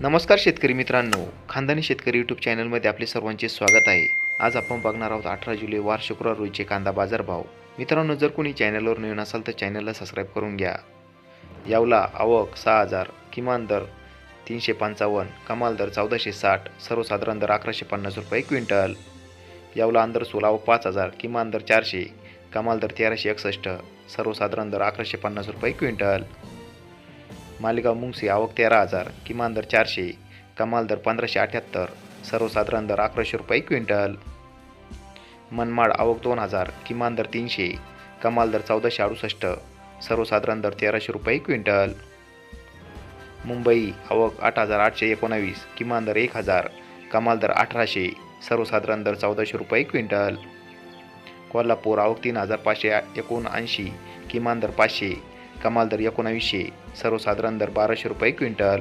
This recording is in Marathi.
नमस्कार शेतकरी मित्रांनो. खानदानी शेतकरी यूट्यूब चॅनलमध्ये आपले सर्वांचे स्वागत आहे. आज आपण बघणार आहोत अठरा जुलै वार शुक्रवार रोजीचे कांदा बाजारभाव. मित्रांनो जर कोणी चॅनलवर नवीन असाल तर चॅनलला सबस्क्राईब करून घ्या. यावला आवक सहा हजार किमान दर तीनशे पंचावन्न कमाल दर चौदाशे साठ सर्वसाधारण दर अकराशे पन्नास रुपये क्विंटल. यावला अंदरसूल आवक पाच हजार किमान दर चारशे कमाल दर तेराशे एकसष्ट सर्वसाधारण दर अकराशे पन्नास रुपये क्विंटल. मालेगाव मुंगसी आवक तेरा हजार किमान दर चारशे कमाल दर पंधराशे अठ्याहत्तर सर्वसाधारण दर अकराशे रुपये क्विंटल. मनमाड आवक दोन हजार किमान दर तीनशे कमाल दर चौदाशे अडुसष्ट सर्वसाधारण दर तेराशे रुपये क्विंटल. मुंबई आवक आठ हजार आठशे एकोणावीस किमान दर एक हजार कमाल दर अठराशे सर्वसाधारण दर चौदाशे रुपये क्विंटल. कोल्हापूर आवक तीन हजार पाचशे एकोणऐंशी किमान दर पाचशे कमाल दर एकोणावीसशे सर्वसाधारण दर बाराशे रुपये क्विंटल.